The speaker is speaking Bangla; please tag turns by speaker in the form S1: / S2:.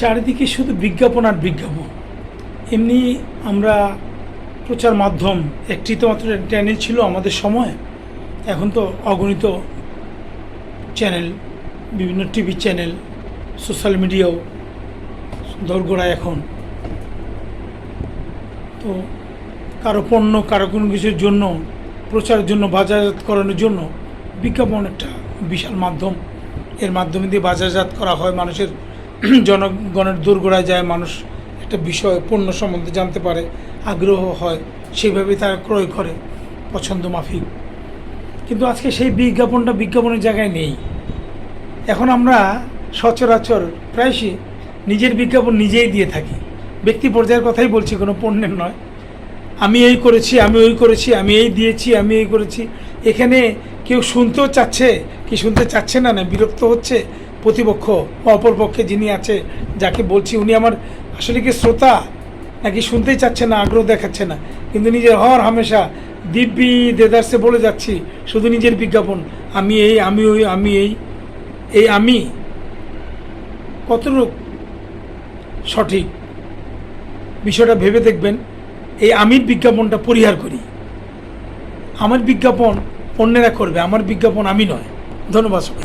S1: চারিদিকে শুধু বিজ্ঞাপন আর বিজ্ঞাপন। এমনি আমরা প্রচার মাধ্যম, একটি তো মাত্র চ্যানেল ছিল আমাদের সময়, এখন তো অগণিত চ্যানেল বিভিন্ন টিভি চ্যানেল সোশ্যাল মিডিয়াও দোরগোড়ায় এখন। তো কারও পণ্য, কারও কোনো কিছুর জন্য, প্রচারের জন্য, বাজারজাত করানোর জন্য বিজ্ঞাপন একটা বিশাল মাধ্যম। এর মাধ্যমে দিয়ে বাজারজাত করা হয় মানুষের জনগণের দোরগোড়ায় যায়, মানুষ একটা বিষয়, পণ্য সম্বন্ধে জানতে পারে, আগ্রহ হয় সেইভাবে তারা ক্রয় করে পছন্দ মাফিক। কিন্তু আজকে সেই বিজ্ঞাপনটা বিজ্ঞাপনের জায়গায় নেই। এখন আমরা সচরাচর প্রায়শই নিজের বিজ্ঞাপন নিজেই দিয়ে থাকি। ব্যক্তি পর্যায়ের কথাই বলছি, কোনো পণ্যের নয়। আমি এই করেছি, আমি ওই করেছি, আমি এই দিয়েছি, আমি এই করেছি। এখানে কেউ শুনতেও চাচ্ছে কি শুনতে চাচ্ছে না? না, বিরক্ত হচ্ছে প্রতিপক্ষ অপরপক্ষে যিনি আছে, যাকে বলছি উনি আমার আসলে কি শ্রোতা? নাকি শুনতেই চাচ্ছে না, আগ্রহ দেখাচ্ছে না? কিন্তু নিজের হর হামেশা দিব্যি দেদার্সে বলে যাচ্ছি, শুধু নিজের বিজ্ঞাপন। আমি এই, আমি ওই, আমি এই এই আমি কতটুক সঠিক? বিষয়টা ভেবে দেখবেন, এই আমির বিজ্ঞাপনটা পরিহার করি। আমার বিজ্ঞাপন অন্যেরা করবে, আমার বিজ্ঞাপন আমি নয়। ধন্যবাদ সবাই